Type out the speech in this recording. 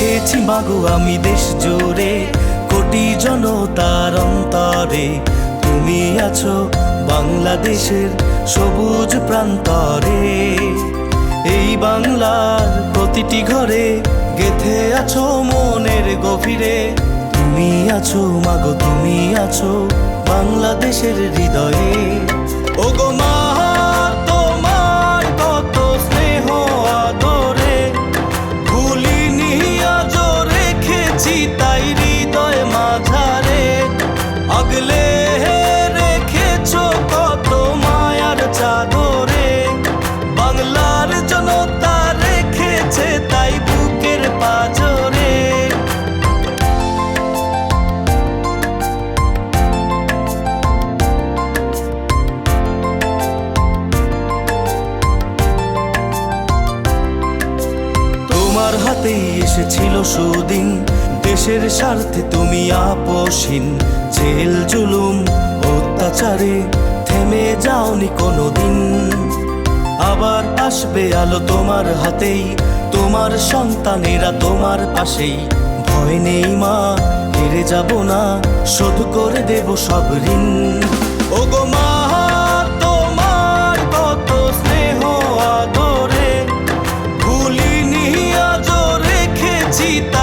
দেখেছি মাগো আমি দেশ জুড়ে, কোটি জনতার অন্তরে। তুমি আছো বাংলাদেশের সবুজ প্রান্তরে। এই বাংলার প্রতিটি ঘরে গেথে আছো মনের গভীরে। তুমি আছো মাগো, তুমি আছো বাংলাদেশের হৃদয়ে। ও গো মা হাতেই এসেছিল সুদিন। দেশের স্বার্থে তুমি আপসীন জেল, জুলুম, অত্যাচারে থেমে যাওনি কোনোদিন। আবার আসবে আলো তোমার হাতেই, তোমার সন্তানেরা তোমার পাশেই। ভয় নেই মা, হেরে যাব না, শোধ করে দেব সব ঋণ। ও necesita.